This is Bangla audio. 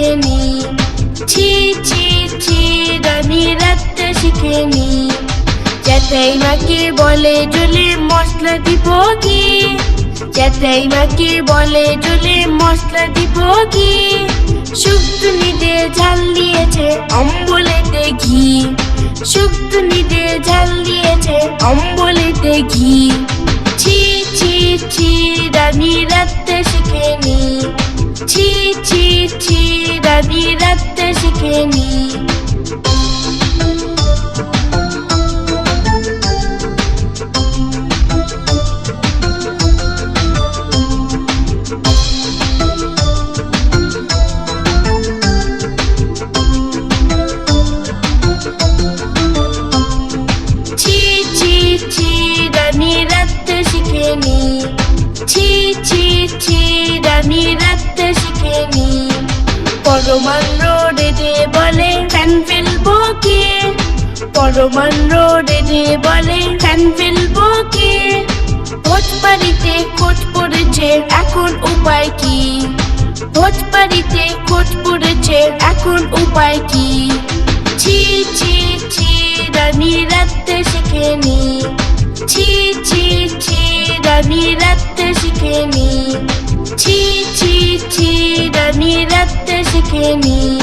শিখেনি। ছি ছি ছি, রানি রাখতে শিখেনি। চেতাই মাকে বলে জলে মশলা দিব কি? চেতাই মাকে বলে জলে মশলা দিব কি? শুক্ত নিতে ঝাল দিয়েছে অম্বলেতে ঘি। শুক্ত নিতে ঝাল দিয়েছে অম্বলেতে ঘি। রানী রাত্রে শিখেনি রাত্রে শিখেনি ছি ছি ছি রানী পরমান রোডে বলে ফ্যান ফেলব কে? পরমান রোডে বলে ফ্যান ফেলব কে? ভোজ বাড়িতে কোট পড়েছে এখন উপায় কি? ভোজ বাড়িতে কোট পড়েছে এখন উপায় কি? ছি ছি ছি, রানী রাত্রে শিখেনি। ছি ছি ছি, রানী রাত্রে শিখেনি